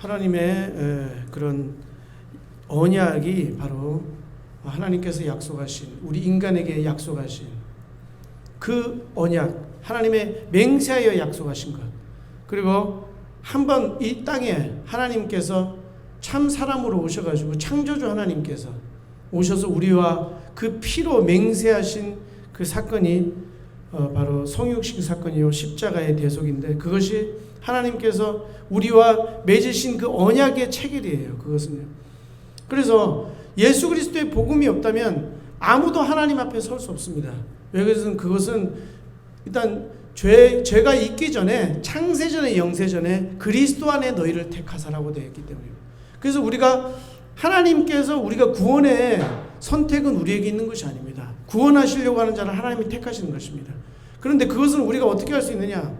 하나님의 그런 언약이 바로 하나님께서 약속하신 우리 인간에게 약속하신 그 언약 하나님의 맹세하여 약속하신 것. 그리고 한번 이 땅에 하나님께서 참 사람으로 오셔가지고 창조주 하나님께서 오셔서 우리와 그 피로 맹세하신 그 사건이 어, 바로 성육식 사건이요 십자가의 대속인데 그것이 하나님께서 우리와 맺으신 그 언약의 체결이에요. 그것은요. 그래서 예수 그리스도의 복음이 없다면 아무도 하나님 앞에 설 수 없습니다. 왜 그것은 그것은 일단 죄 죄가 있기 전에 창세 전에 영세 전에 그리스도 안에 너희를 택하사라고 되어 있기 때문입니다. 그래서 우리가 하나님께서 우리가 구원의 선택은 우리에게 있는 것이 아닙니다. 구원하시려고 하는 자를 하나님이 택하시는 것입니다. 그런데 그것은 우리가 어떻게 할 수 있느냐?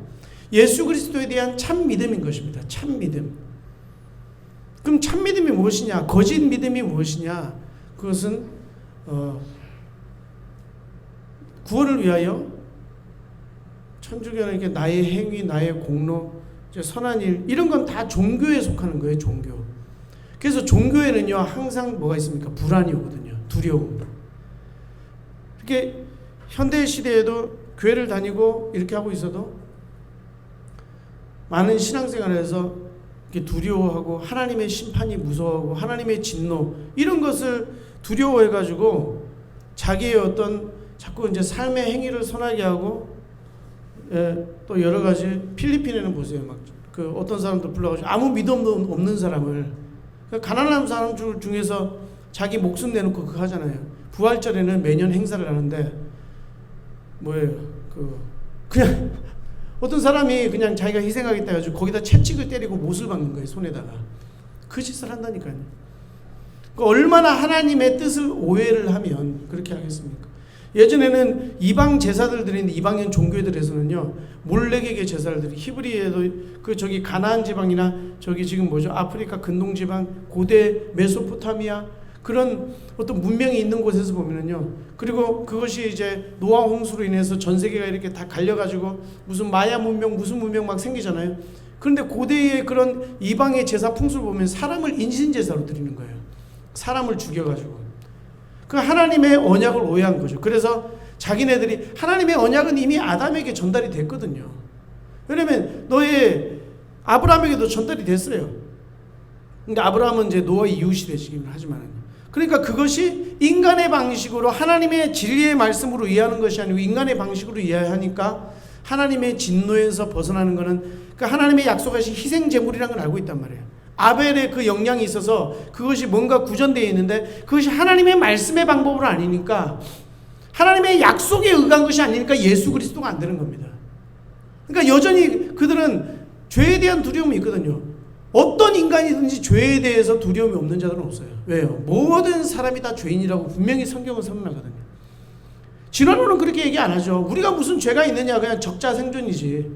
예수 그리스도에 대한 참 믿음인 것입니다. 참 믿음. 그럼 참 믿음이 무엇이냐? 거짓 믿음이 무엇이냐? 그것은 어, 구원을 위하여 천주교는 이게 나의 행위, 나의 공로, 선한 일 이런 건 다 종교에 속하는 거예요. 종교. 그래서 종교에는요 항상 뭐가 있습니까? 불안이 오거든요. 두려움. 이렇게 현대 시대에도 교회를 다니고 이렇게 하고 있어도 많은 신앙생활에서 두려워하고 하나님의 심판이 무서워하고 하나님의 진노 이런 것을 두려워해 가지고 자기의 어떤 자꾸 이제 삶의 행위를 선하게 하고 예, 또 여러 가지 필리핀에는 보세요. 막 그 어떤 사람도 불러가지고 아무 믿음 없는 사람을. 그 가난한 사람 중- 중에서 자기 목숨 내놓고 그거 하잖아요. 부활절에는 매년 행사를 하는데 뭐예요 그 그냥 어떤 사람이 그냥 자기가 희생하겠다 해가지고 거기다 채찍을 때리고 못을 박는 거예요 손에다가. 그 짓을 한다니까요. 그 얼마나 하나님의 뜻을 오해를 하면 그렇게 하겠습니까? 예전에는 이방 제사들 드리는 이방인 종교들에서는요 몰래에게 제사를 드리 히브리에도 그 저기 가나안 지방이나 저기 지금 뭐죠? 아프리카 근동 지방 고대 메소포타미아 그런 어떤 문명이 있는 곳에서 보면은요 그리고 그것이 이제 노아 홍수로 인해서 전 세계가 이렇게 다 갈려가지고 무슨 마야 문명 무슨 문명 막 생기잖아요 그런데 고대의 그런 이방의 제사 풍수를 보면 사람을 인신 제사로 드리는 거예요 사람을 죽여가지고 그 하나님의 언약을 오해한 거죠. 그래서 자기네들이 하나님의 언약은 이미 아담에게 전달이 됐거든요. 왜냐면 너의 아브라함에게도 전달이 됐어요. 그러니까 아브라함은 이제 노아의 이웃이 되시긴 하지만 그러니까 그것이 인간의 방식으로 하나님의 진리의 말씀으로 이해하는 것이 아니고 인간의 방식으로 이해하니까 하나님의 진노에서 벗어나는 것은 그 하나님의 약속하신 희생 제물이라는 걸 알고 있단 말이에요. 아벨의 그 역량이 있어서 그것이 뭔가 구전되어 있는데 그것이 하나님의 말씀의 방법으로 아니니까 하나님의 약속에 의한 것이 아니니까 예수 그리스도가 안 되는 겁니다. 그러니까 여전히 그들은 죄에 대한 두려움이 있거든요. 어떤 인간이든지 죄에 대해서 두려움이 없는 자들은 없어요. 왜요? 모든 사람이 다 죄인이라고 분명히 성경은 선언하거든요. 진화론은 그렇게 얘기 안 하죠. 우리가 무슨 죄가 있느냐 그냥 적자 생존이지.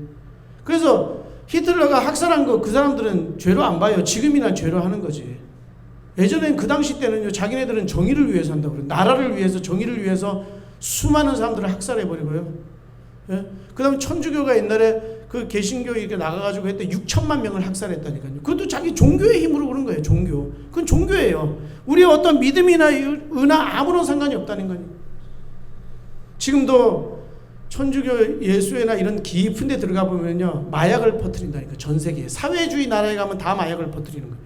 그래서 히틀러가 학살한 거 그 사람들은 죄로 안 봐요. 지금이나 죄로 하는 거지. 예전엔 그 당시 때는요, 자기네들은 정의를 위해서 한다고 그래요. 나라를 위해서, 정의를 위해서 수많은 사람들을 학살해 버리고요. 예? 그 다음에 천주교가 옛날에 그 개신교 이렇게 나가가지고 했대 6천만 명을 학살했다니까요. 그것도 자기 종교의 힘으로 그런 거예요, 종교. 그건 종교예요. 우리의 어떤 믿음이나 은하 아무런 상관이 없다는 거니. 지금도 천주교 예수회나 이런 깊은 데 들어가 보면요 마약을 퍼뜨린다니까 전 세계에 사회주의 나라에 가면 다 마약을 퍼뜨리는 거예요.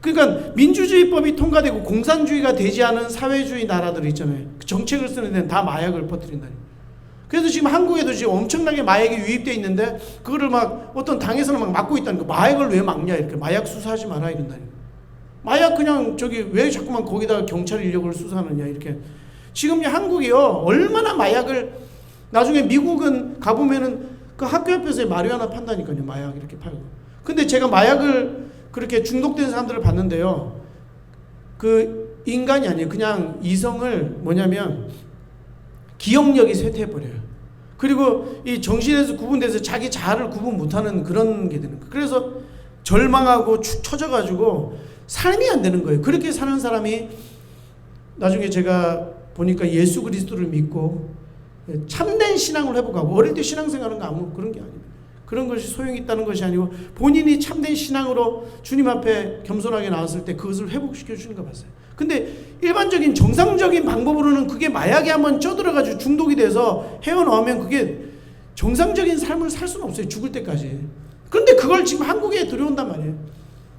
그러니까 민주주의법이 통과되고 공산주의가 되지 않은 사회주의 나라들 있잖아요. 그 정책을 쓰는 데는 다 마약을 퍼뜨린다니까. 그래서 지금 한국에도 지금 엄청나게 마약이 유입돼 있는데 그거를 막 어떤 당에서는 막 막고 있다는 거. 마약을 왜 막냐 이렇게 마약 수사하지 마라 이런다니까. 마약 그냥 저기 왜 자꾸만 거기다가 경찰 인력을 수사하느냐 이렇게. 지금 이 한국이요 얼마나 마약을 나중에 미국은 가보면은 그 학교 옆에서 마리아나 판다니까요. 마약 이렇게 팔고. 근데 제가 마약을 그렇게 중독된 사람들을 봤는데요. 그 인간이 아니에요. 그냥 이성을 뭐냐면 기억력이 쇠퇴해버려요. 그리고 이 정신에서 구분돼서 자기 자아를 구분 못하는 그런 게 되는 거예요. 그래서 절망하고 축 처져가지고 삶이 안 되는 거예요. 그렇게 사는 사람이 나중에 제가 보니까 예수 그리스도를 믿고 참된 신앙을 회복하고 어릴 때 신앙생활은 아무 그런 게 아닙니다. 그런 것이 소용이 있다는 것이 아니고 본인이 참된 신앙으로 주님 앞에 겸손하게 나왔을 때 그것을 회복시켜 주는 거 봤어요. 근데 일반적인 정상적인 방법으로는 그게 마약에 한번 쪄들어가지고 중독이 돼서 헤어나오면 그게 정상적인 삶을 살 수는 없어요. 죽을 때까지. 그런데 그걸 지금 한국에 들여온단 말이에요.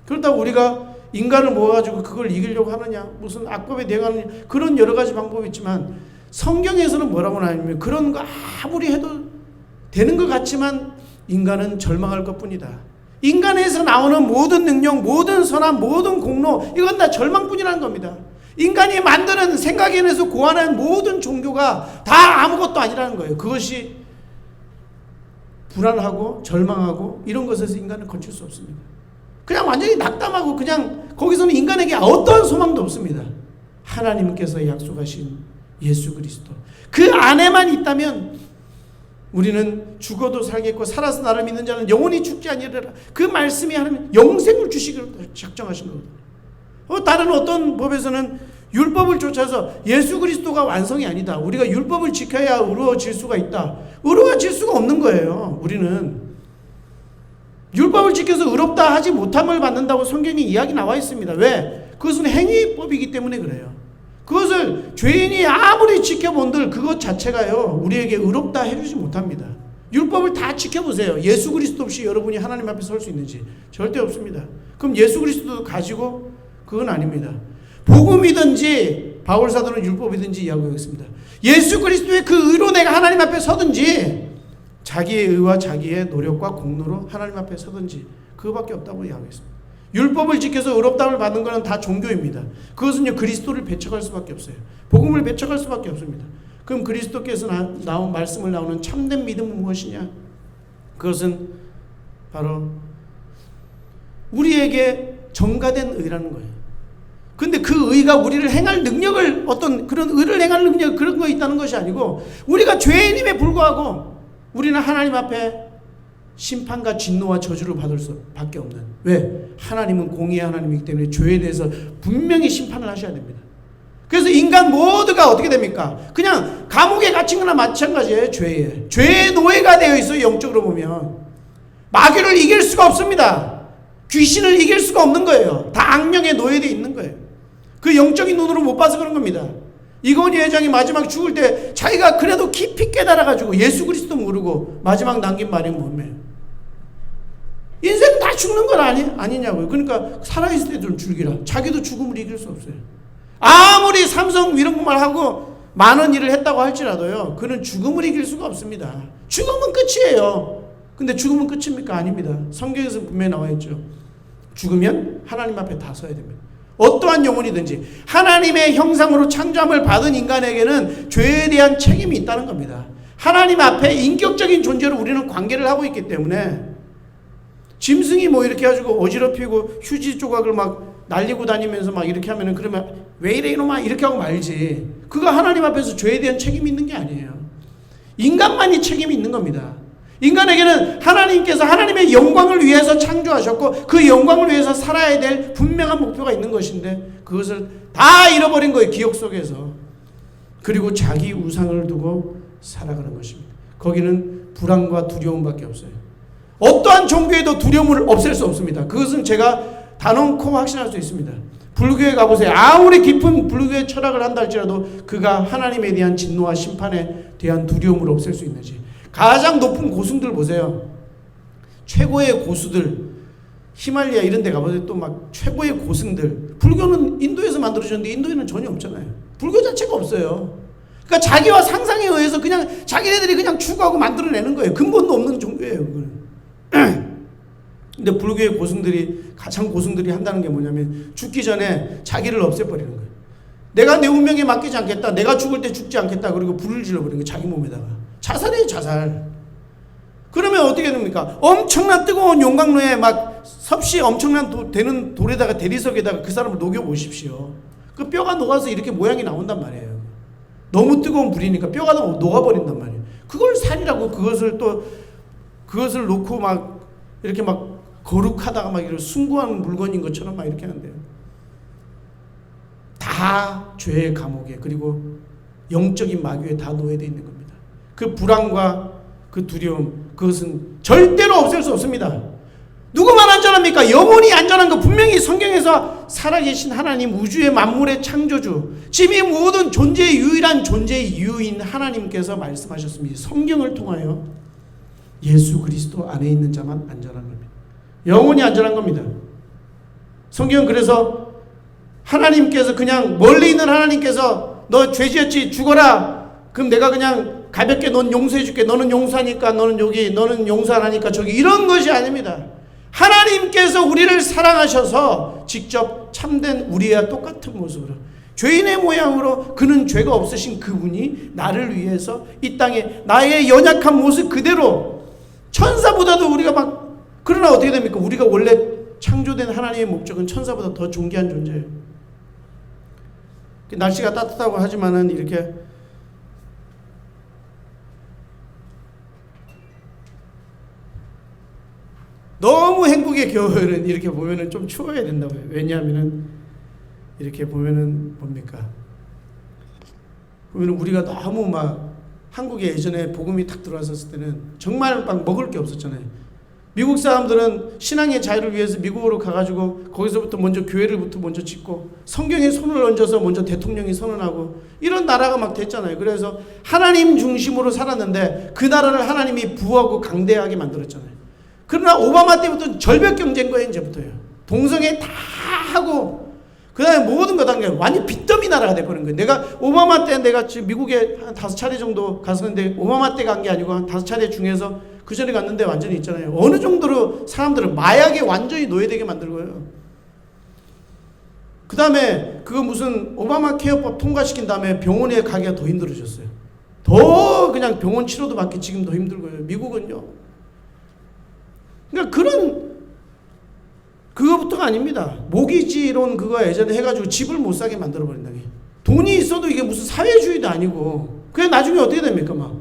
그렇다고 우리가 인간을 모아가지고 그걸 이기려고 하느냐, 무슨 악법에 대응하느냐, 그런 여러 가지 방법이 있지만 성경에서는 뭐라고 나냐면 그런 거 아무리 해도 되는 것 같지만 인간은 절망할 것 뿐이다. 인간에서 나오는 모든 능력, 모든 선함, 모든 공로, 이건 다 절망뿐이라는 겁니다. 인간이 만드는 생각에서 고안한 모든 종교가 다 아무것도 아니라는 거예요. 그것이 불안하고 절망하고 이런 것에서 인간을 건질 수 없습니다. 그냥 완전히 낙담하고 그냥 거기서는 인간에게 어떠한 소망도 없습니다. 하나님께서 약속하신 예수 그리스도. 그 안에만 있다면 우리는 죽어도 살겠고 살아서 나를 믿는 자는 영원히 죽지 아니하리라. 그 말씀이 하나님 영생을 주시기로 작정하신 거거든요. 어, 다른 어떤 법에서는 율법을 쫓아서 예수 그리스도가 완성이 아니다. 우리가 율법을 지켜야 의로워질 수가 있다. 의로워질 수가 없는 거예요. 우리는 율법을 지켜서 의롭다 하지 못함을 받는다고 성경에 이야기 나와 있습니다. 왜? 그것은 행위법이기 때문에 그래요. 그것을 죄인이 아무리 지켜본들 그것 자체가요 우리에게 의롭다 해주지 못합니다. 율법을 다 지켜보세요. 예수 그리스도 없이 여러분이 하나님 앞에 설 수 있는지 절대 없습니다. 그럼 예수 그리스도도 가지고 그건 아닙니다. 복음이든지 바울 사도는 율법이든지 이야기하고 있습니다. 예수 그리스도의 그 의로 내가 하나님 앞에 서든지 자기의 의와 자기의 노력과 공로로 하나님 앞에 서든지 그거밖에 없다고 이야기했습니다. 율법을 지켜서 의롭다함을 받는 것은 다 종교입니다. 그것은요 그리스도를 배척할 수밖에 없어요. 복음을 배척할 수밖에 없습니다. 그럼 그리스도께서 나, 나온 말씀을 나오는 참된 믿음은 무엇이냐? 그것은 바로 우리에게 전가된 의라는 거예요. 근데 그 의가 우리를 행할 능력을 어떤 그런 의를 행할 능력 그런 거 있다는 것이 아니고 우리가 죄인임에 불구하고 우리는 하나님 앞에 심판과 진노와 저주를 받을 수밖에 없는 왜 하나님은 공의의 하나님이기 때문에 죄에 대해서 분명히 심판을 하셔야 됩니다. 그래서 인간 모두가 어떻게 됩니까? 그냥 감옥에 갇힌 거나 마찬가지예요. 죄에 죄의 노예가 되어 있어요. 영적으로 보면 마귀를 이길 수가 없습니다. 귀신을 이길 수가 없는 거예요. 다 악령에 노예되어 있는 거예요. 그 영적인 눈으로 못 봐서 그런 겁니다. 이건희 회장이 마지막 죽을 때 자기가 그래도 깊이 깨달아가지고 예수 그리스도 모르고 마지막 남긴 말이 뭐예요? 인생 다 죽는 건 아니, 아니냐고요. 그러니까 살아있을 때 좀 즐기라. 자기도 죽음을 이길 수 없어요. 아무리 삼성 이런 것만 하고 많은 일을 했다고 할지라도요. 그는 죽음을 이길 수가 없습니다. 죽음은 끝이에요. 근데 죽음은 끝입니까? 아닙니다. 성경에서 분명히 나와 있죠. 죽으면 하나님 앞에 다 서야 됩니다. 어떠한 영혼이든지 하나님의 형상으로 창조함을 받은 인간에게는 죄에 대한 책임이 있다는 겁니다. 하나님 앞에 인격적인 존재로 우리는 관계를 하고 있기 때문에 짐승이 뭐 이렇게 해가지고 어지럽히고 휴지 조각을 막 날리고 다니면서 막 이렇게 하면은 그러면 왜 이래 이놈아 이렇게 하고 말지. 그거 하나님 앞에서 죄에 대한 책임이 있는 게 아니에요. 인간만이 책임이 있는 겁니다. 인간에게는 하나님께서 하나님의 영광을 위해서 창조하셨고 그 영광을 위해서 살아야 될 분명한 목표가 있는 것인데 그것을 다 잃어버린 거예요. 기억 속에서. 그리고 자기 우상을 두고 살아가는 것입니다. 거기는 불안과 두려움밖에 없어요. 어떠한 종교에도 두려움을 없앨 수 없습니다. 그것은 제가 단언코 확신할 수 있습니다. 불교에 가보세요. 아무리 깊은 불교의 철학을 한다 할지라도 그가 하나님에 대한 진노와 심판에 대한 두려움을 없앨 수 있는지. 가장 높은 고승들 보세요. 최고의 고수들, 히말리아 이런 데 가보세요. 또 막 최고의 고승들. 불교는 인도에서 만들어졌는데 인도에는 전혀 없잖아요. 불교 자체가 없어요. 그러니까 자기와 상상에 의해서 그냥 자기네들이 그냥 추구하고 만들어내는 거예요. 근본도 없는 종교예요. 그건. 근데 불교의 고승들이 가장 고승들이 한다는 게 뭐냐면 죽기 전에 자기를 없애버리는 거예요. 내가 내 운명에 맡기지 않겠다. 내가 죽을 때 죽지 않겠다. 그리고 불을 질러버리는 거예요. 자기 몸에다가. 자살이에요, 자살. 그러면 어떻게 됩니까? 엄청난 뜨거운 용광로에 막 섭씨 엄청난 도, 되는 돌에다가 대리석에다가 그 사람을 녹여 보십시오. 그 뼈가 녹아서 이렇게 모양이 나온단 말이에요. 너무 뜨거운 불이니까 뼈가 녹아버린단 말이에요. 그걸 살이라고 그것을 또 그것을 놓고 막 이렇게 막 거룩하다가 막 이런 숭고한 물건인 것처럼 막 이렇게 하는데요. 다 죄의 감옥에 그리고 영적인 마귀에 다 노예되어 있는 겁니다. 그 불안과 그 두려움 그것은 절대로 없앨 수 없습니다. 누구만 안전합니까? 영원히 안전한 거 분명히 성경에서 살아계신 하나님 우주의 만물의 창조주 이 모든 존재의 유일한 존재의 이유인 하나님께서 말씀하셨습니다. 성경을 통하여 예수 그리스도 안에 있는 자만 안전한 겁니다. 영원히 안전한 겁니다. 성경은 그래서 하나님께서 그냥 멀리 있는 하나님께서 너 죄지었지 죽어라. 그럼 내가 그냥 가볍게 넌 용서해 줄게. 너는 용서하니까 너는 여기 너는 용서 안 하니까 저기 이런 것이 아닙니다. 하나님께서 우리를 사랑하셔서 직접 참된 우리와 똑같은 모습으로 죄인의 모양으로 그는 죄가 없으신 그분이 나를 위해서 이 땅에 나의 연약한 모습 그대로 천사보다도 우리가 막 그러나 어떻게 됩니까? 우리가 원래 창조된 하나님의 목적은 천사보다 더 존귀한 존재예요. 날씨가 따뜻하고 하지만은 이렇게 너무 행복의 겨울은 이렇게 보면은 좀 추워야 된다고요. 왜냐하면은 이렇게 보면은 뭡니까? 보면은 우리가 너무 막 한국에 예전에 복음이 탁 들어왔었을 때는 정말 막 먹을 게 없었잖아요. 미국 사람들은 신앙의 자유를 위해서 미국으로 가가지고 거기서부터 먼저 교회를부터 먼저 짓고 성경에 손을 얹어서 먼저 대통령이 선언하고 이런 나라가 막 됐잖아요. 그래서 하나님 중심으로 살았는데 그 나라를 하나님이 부하고 강대하게 만들었잖아요. 그러나 오바마 때부터 절벽 거예요, 이제부터요. 동성애 다 하고, 그 다음에 모든 거다 완전 빚더미 나라가 돼버린 거예요. 내가 오바마 때 내가 지금 미국에 한 다섯 차례 정도 갔었는데, 오바마 때 간 게 아니고 한 다섯 차례 중에서 그 전에 갔는데 완전히 있잖아요. 어느 정도로 사람들은 마약에 완전히 노예되게 만들고요. 그 다음에 그거 무슨 오바마 케어법 통과시킨 다음에 병원에 가기가 더 힘들어졌어요. 더 그냥 병원 치료도 받기 지금 더 힘들고요. 미국은요. 그러니까 그런 그거부터가 아닙니다. 모기지론 그거 예전에 해가지고 집을 못 사게 만들어 버린다. 돈이 있어도 이게 무슨 사회주의도 아니고 그냥 나중에 어떻게 됩니까? 막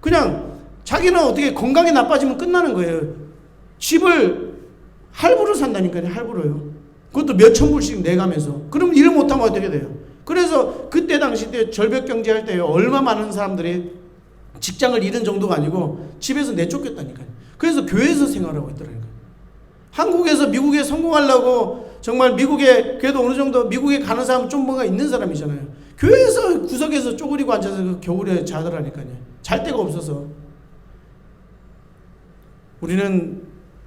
그냥 자기는 어떻게 건강이 나빠지면 끝나는 거예요. 집을 할부로 산다니까요. 할부로요. 그것도 몇천 불씩 내가면서. 그럼 일 못하면 어떻게 돼요? 그래서 그때 당시 때 절벽 경제 할 때요. 얼마 많은 사람들이 직장을 잃은 정도가 아니고 집에서 내쫓겼다니까요. 그래서 교회에서 생활하고 있더라니까요. 한국에서 미국에 성공하려고 정말 미국에 그래도 어느 정도 미국에 가는 사람은 좀 뭔가 있는 사람이잖아요. 교회에서 구석에서 쪼그리고 앉아서 그 겨울에 자더라니까요. 잘 데가 없어서. 우리는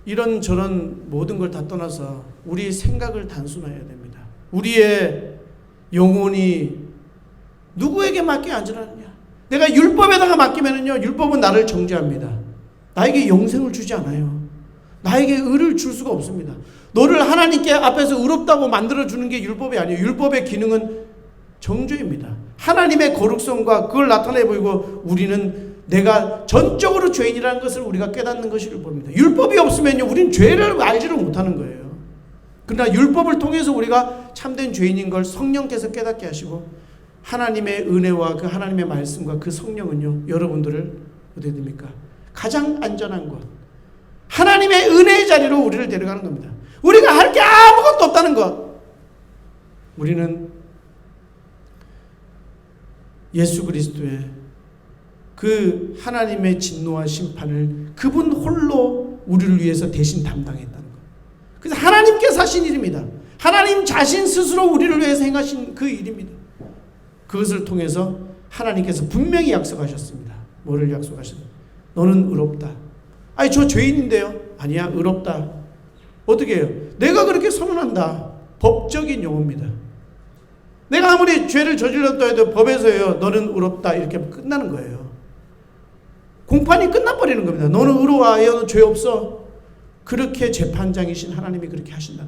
이런 저런 모든 걸 다 떠나서 우리 생각을 단순화해야 됩니다. 우리의 영혼이 누구에게 맡겨 안전하느냐? 내가 율법에다가 맡기면은요, 율법은 나를 정죄합니다. 나에게 영생을 주지 않아요. 나에게 의를 줄 수가 없습니다. 너를 하나님께 앞에서 의롭다고 만들어 주는 게 율법이 아니에요. 율법의 기능은 정죄입니다. 하나님의 거룩성과 그걸 나타내 보이고 우리는 내가 전적으로 죄인이라는 것을 우리가 깨닫는 것이 율법입니다. 율법이 없으면요, 우리는 죄를 알지를 못하는 거예요. 그러나 율법을 통해서 우리가 참된 죄인인 걸 성령께서 깨닫게 하시고 하나님의 은혜와 그 하나님의 말씀과 그 성령은요, 여러분들을 어떻게 됩니까? 가장 안전한 곳. 하나님의 은혜의 자리로 우리를 데려가는 겁니다. 우리가 할 게 아무것도 없다는 것. 우리는 예수 그리스도의 그 하나님의 진노와 심판을 그분 홀로 우리를 위해서 대신 담당했다는 것. 그래서 하나님께서 하신 일입니다. 하나님 자신 스스로 우리를 위해서 행하신 그 일입니다. 그것을 통해서 하나님께서 분명히 약속하셨습니다. 뭐를 약속하셨나? 너는 의롭다. 아니 저 죄인인데요. 아니야 의롭다. 어떻게 해요? 내가 그렇게 선언한다. 법적인 용어입니다. 내가 아무리 죄를 저질렀다 해도 법에서요. 너는 의롭다 이렇게 끝나는 거예요. 공판이 끝나버리는 겁니다. 너는 의로워요. 죄 없어. 그렇게 재판장이신 하나님이 그렇게 하신다.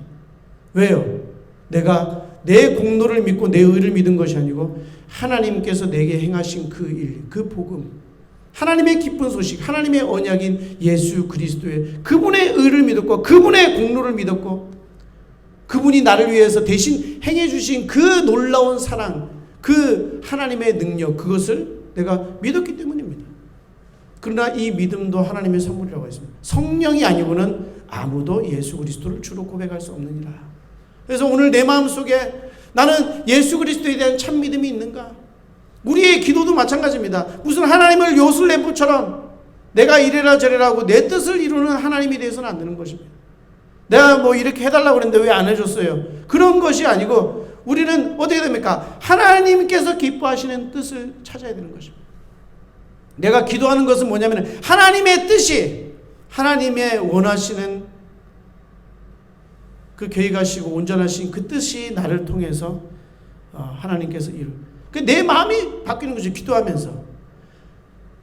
왜요? 내가 내 공로를 믿고 내 의를 믿은 것이 아니고 하나님께서 내게 행하신 그 일, 그 복음, 하나님의 기쁜 소식, 하나님의 언약인 예수 그리스도의 그분의 의를 믿었고 그분의 공로를 믿었고 그분이 나를 위해서 대신 행해 주신 그 놀라운 사랑, 그 하나님의 능력 그것을 내가 믿었기 때문입니다. 그러나 이 믿음도 하나님의 선물이라고 했습니다. 성령이 아니고는 아무도 예수 그리스도를 주로 고백할 수 없느니라. 그래서 오늘 내 마음 속에 나는 예수 그리스도에 대한 참 믿음이 있는가? 우리의 기도도 마찬가지입니다. 무슨 하나님을 요술래프처럼 내가 이래라 저래라 하고 내 뜻을 이루는 하나님이 되어서는 안 되는 것입니다. 내가 뭐 이렇게 해달라고 그랬는데 왜 안 해줬어요? 그런 것이 아니고 우리는 어떻게 됩니까? 하나님께서 기뻐하시는 뜻을 찾아야 되는 것입니다. 내가 기도하는 것은 뭐냐면 하나님의 뜻이 하나님의 원하시는 그 계획하시고 온전하신 그 뜻이 나를 통해서 어, 하나님께서 이루. 그내 마음이 바뀌는 거죠. 기도하면서.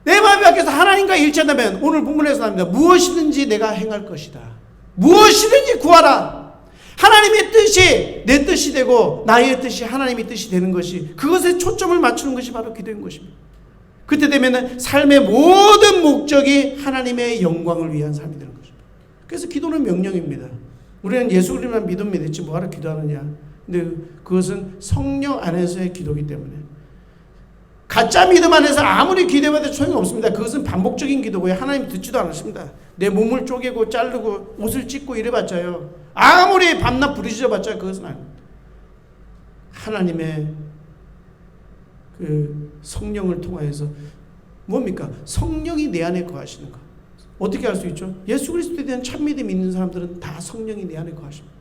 내 마음이 바뀌어서 하나님과 일치한다면 오늘 본문에서 나옵니다. 무엇이든지 내가 행할 것이다. 무엇이든지 구하라. 하나님의 뜻이 내 뜻이 되고 나의 뜻이 하나님의 뜻이 되는 것이 그것에 초점을 맞추는 것이 바로 기도인 것입니다. 그때 되면은 삶의 모든 목적이 하나님의 영광을 위한 삶이 되는 것입니다. 그래서 기도는 명령입니다. 우리는 예수 그리스도만 믿으면 되지 뭐하러 기도하느냐. 근데 그것은 성령 안에서의 기도이기 때문에 가짜 믿음 안에서 아무리 기도해도 소용이 없습니다. 그것은 반복적인 기도고요. 하나님 듣지도 않으십니다. 내 몸을 쪼개고 자르고 옷을 찢고 이래봤자요. 아무리 밤낮 부르짖어봤자 그것은 아닙니다. 하나님의 그 성령을 통하여서 뭡니까? 성령이 내 안에 거하시는 것. 어떻게 할수 있죠? 예수 그리스도에 대한 참 믿음이 있는 사람들은 다 성령이 내 안에 거하십니다.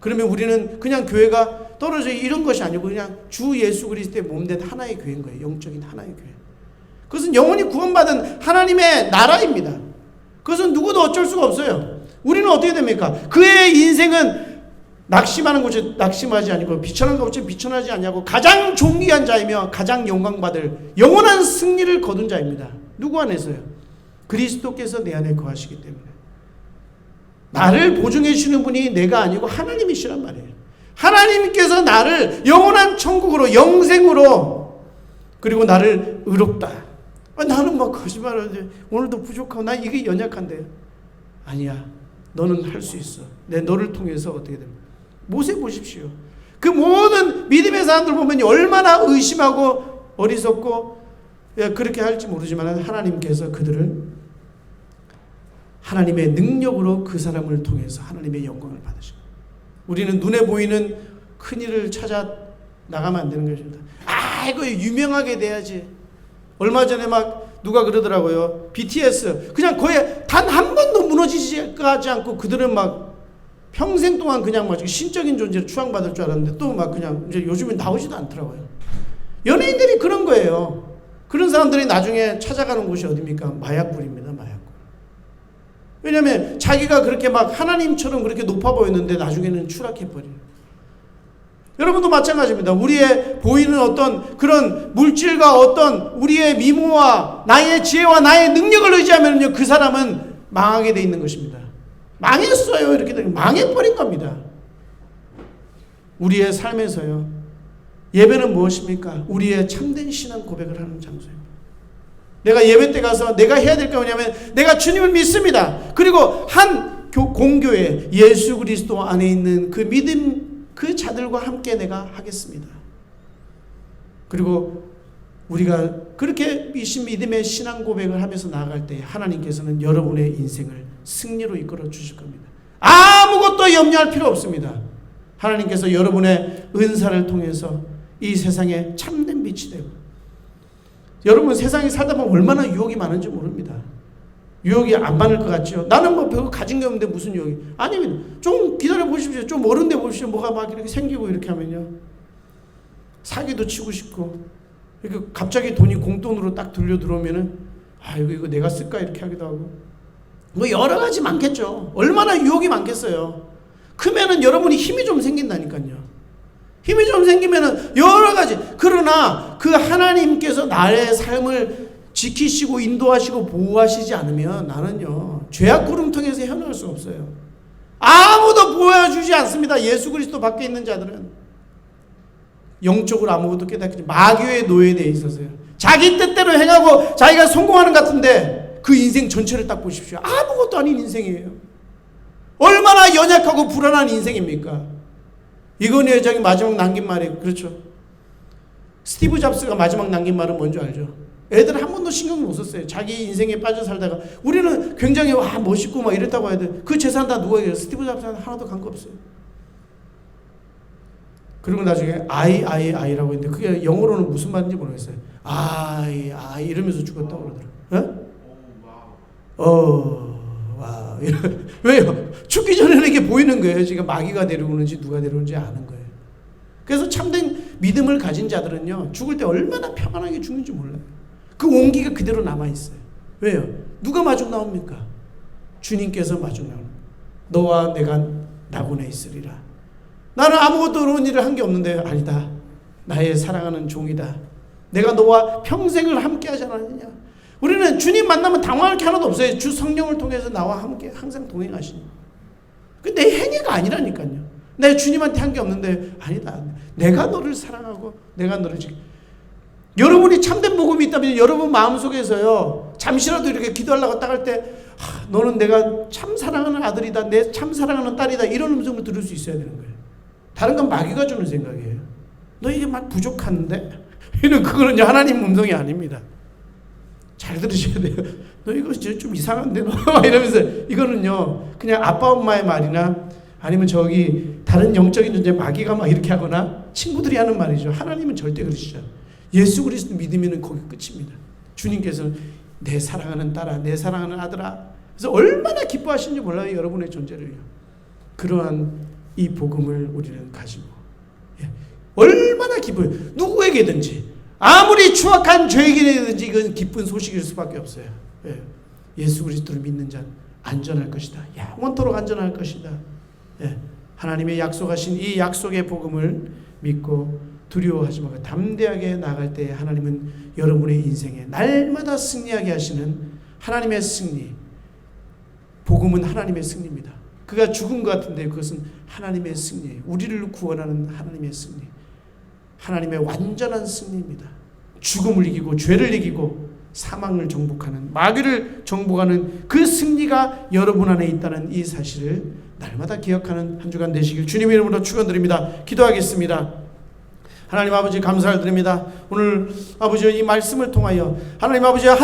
그러면 우리는 그냥 교회가 떨어져 이런 것이 아니고 그냥 주 예수 그리스도의 몸된 하나의 교회인 거예요. 영적인 하나의 교회. 그것은 영원히 구원받은 하나님의 나라입니다. 그것은 누구도 어쩔 수가 없어요. 우리는 어떻게 됩니까? 그의 인생은 낙심하는 곳에 낙심하지 아니고 비천한 곳에 비천하지 않냐고 가장 존귀한 자이며 가장 영광받을 영원한 승리를 거둔 자입니다. 누구 안에서요? 그리스도께서 내 안에 거하시기 때문에. 나를 보증해 주시는 분이 내가 아니고 하나님이시란 말이에요. 하나님께서 나를 영원한 천국으로 영생으로 그리고 나를 의롭다. 아, 나는 막 거짓말하는데 오늘도 부족하고 나 이게 연약한데 아니야. 너는 할 수 있어. 내 너를 통해서 어떻게 됩니까? 모세 보십시오. 그 모든 믿음의 사람들 보면 얼마나 의심하고 어리석고 예, 그렇게 할지 모르지만 하나님께서 그들을 하나님의 능력으로 그 사람을 통해서 하나님의 영광을 받으시고 우리는 눈에 보이는 큰 일을 찾아 나가면 안 되는 것입니다. 아, 이거 유명하게 돼야지. 얼마 전에 막 누가 그러더라고요. BTS 그냥 거의 단 한 번도 무너지지 않고 그들은 막 평생 동안 그냥 막 신적인 존재로 추앙받을 줄 알았는데 또 막 그냥 이제 요즘에 나오지도 않더라고요. 연예인들이 그런 거예요. 그런 사람들이 나중에 찾아가는 곳이 어디입니까? 마약굴입니다. 마약굴. 왜냐하면 자기가 그렇게 막 하나님처럼 그렇게 높아 보였는데 나중에는 추락해버려요. 여러분도 마찬가지입니다. 우리의 보이는 어떤 그런 물질과 어떤 우리의 미모와 나의 지혜와 나의 능력을 의지하면요, 그 사람은 망하게 돼 있는 것입니다. 망했어요. 이렇게 되면 망해버린 겁니다. 우리의 삶에서요. 예배는 무엇입니까? 우리의 참된 신앙 고백을 하는 장소입니다. 내가 예배 때 가서 내가 해야 될 게 뭐냐면 내가 주님을 믿습니다. 그리고 한 공교회 예수 그리스도 안에 있는 그 믿음 그 자들과 함께 내가 하겠습니다. 그리고 우리가 그렇게 믿음의 신앙 고백을 하면서 나아갈 때 하나님께서는 여러분의 인생을 승리로 이끌어 주실 겁니다. 아무것도 염려할 필요 없습니다. 하나님께서 여러분의 은사를 통해서 이 세상에 참된 빛이 되고 여러분 세상에 살다 보면 얼마나 유혹이 많은지 모릅니다. 유혹이 안 많을 것 같죠. 나는 뭐 별거 가진 게 없는데 무슨 유혹이? 아니면 좀 기다려 보십시오. 좀 어른데 보십시오. 뭐가 막 이렇게 생기고 이렇게 하면요. 사기도 치고 싶고 이렇게 갑자기 돈이 공돈으로 딱 들려 들어오면은 아 이거 이거 내가 쓸까 이렇게 하기도 하고 뭐 여러 가지 많겠죠. 얼마나 유혹이 많겠어요. 크면은 여러분이 힘이 좀 생긴다니까요. 힘이 좀 생기면은 여러 가지. 그러나 그 하나님께서 나의 삶을 지키시고 인도하시고 보호하시지 않으면 나는요 죄악 구름통에서 헤어나올 수 없어요. 아무도 보여주지 않습니다. 예수 그리스도 밖에 있는 자들은 영적으로 아무것도 깨닫지 마귀의 노예에 있어서요. 자기 뜻대로 행하고 자기가 성공하는 것 같은데 그 인생 전체를 딱 보십시오. 아무것도 아닌 인생이에요. 얼마나 연약하고 불안한 인생입니까? 이건희 회장이 마지막 남긴 말이 그렇죠. 스티브 잡스가 마지막 남긴 말은 뭔지 알죠? 애들은 한 번도 신경 못 썼어요. 자기 인생에 빠져 살다가 우리는 굉장히 와 멋있고 막 이랬다고 해야 돼. 그 재산 다 누구에게 스티브 잡스는 하나도 간 거 없어요. 그리고 나중에 아이 아이 아이라고 했는데 그게 영어로는 무슨 말인지 모르겠어요. 아이 아이 이러면서 죽었다고 그러더라고요. 어? 어, 와, 왜요? 죽기 전에는 이게 보이는 거예요. 지금 마귀가 데려오는지 누가 데려오는지 아는 거예요. 그래서 참된 믿음을 가진 자들은요, 죽을 때 얼마나 평안하게 죽는지 몰라요. 그 온기가 그대로 남아있어요. 왜요? 누가 마중 나옵니까? 주님께서 마중 나옵니다. 너와 내가 낙원에 있으리라. 나는 아무것도 어려운 일을 한 게 없는데, 아니다. 나의 사랑하는 종이다. 내가 너와 평생을 함께 하지 않았느냐. 우리는 주님 만나면 당황할 게 하나도 없어요. 주 성령을 통해서 나와 함께 항상 동행하시니. 그내 행위가 아니라니까요. 내 주님한테 한 게 없는데 아니다. 내가 너를 사랑하고 내가 너를 지금 여러분이 참된 복음이 있다면 여러분 마음속에서요. 잠시라도 이렇게 기도하려고 딱 할 때 너는 내가 참 사랑하는 아들이다. 내 참 사랑하는 딸이다. 이런 음성을 들을 수 있어야 되는 거예요. 다른 건 마귀가 주는 생각이에요. 너 이게 막 부족한데? 이런 그거는요 하나님 음성이 아닙니다. 잘 들으셔야 돼요. 너 이거 좀 이상한데 너 이러면서 이거는요 그냥 아빠 엄마의 말이나 아니면 저기 다른 영적인 존재 마귀가 막 이렇게 하거나 친구들이 하는 말이죠. 하나님은 절대 그러시지 않아요. 예수 그리스도 믿으면 거기 끝입니다. 주님께서는 내 사랑하는 딸아, 내 사랑하는 아들아. 그래서 얼마나 기뻐하시는지 몰라요 여러분의 존재를요. 그러한 이 복음을 우리는 가지고 예. 얼마나 기뻐요. 누구에게든지 아무리 추악한 죄에게든지 이건 기쁜 소식일 수밖에 없어요. 예. 예수 그리스도를 믿는 자는 안전할 것이다. 영원토록 안전할 것이다. 예. 하나님의 약속하신 이 약속의 복음을 믿고 두려워하지 말고 담대하게 나갈 때 하나님은 여러분의 인생에 날마다 승리하게 하시는 하나님의 승리. 복음은 하나님의 승리입니다. 그가 죽은 것 같은데 그것은 하나님의 승리예요. 우리를 구원하는 하나님의 승리. 하나님의 완전한 승리입니다. 죽음을 이기고 죄를 이기고 사망을 정복하는 마귀를 정복하는 그 승리가 여러분 안에 있다는 이 사실을 날마다 기억하는 한 주간 되시길 주님 이름으로 축원드립니다. 기도하겠습니다. 하나님 아버지 감사를 드립니다. 오늘 아버지 이 말씀을 통하여 하나님 아버지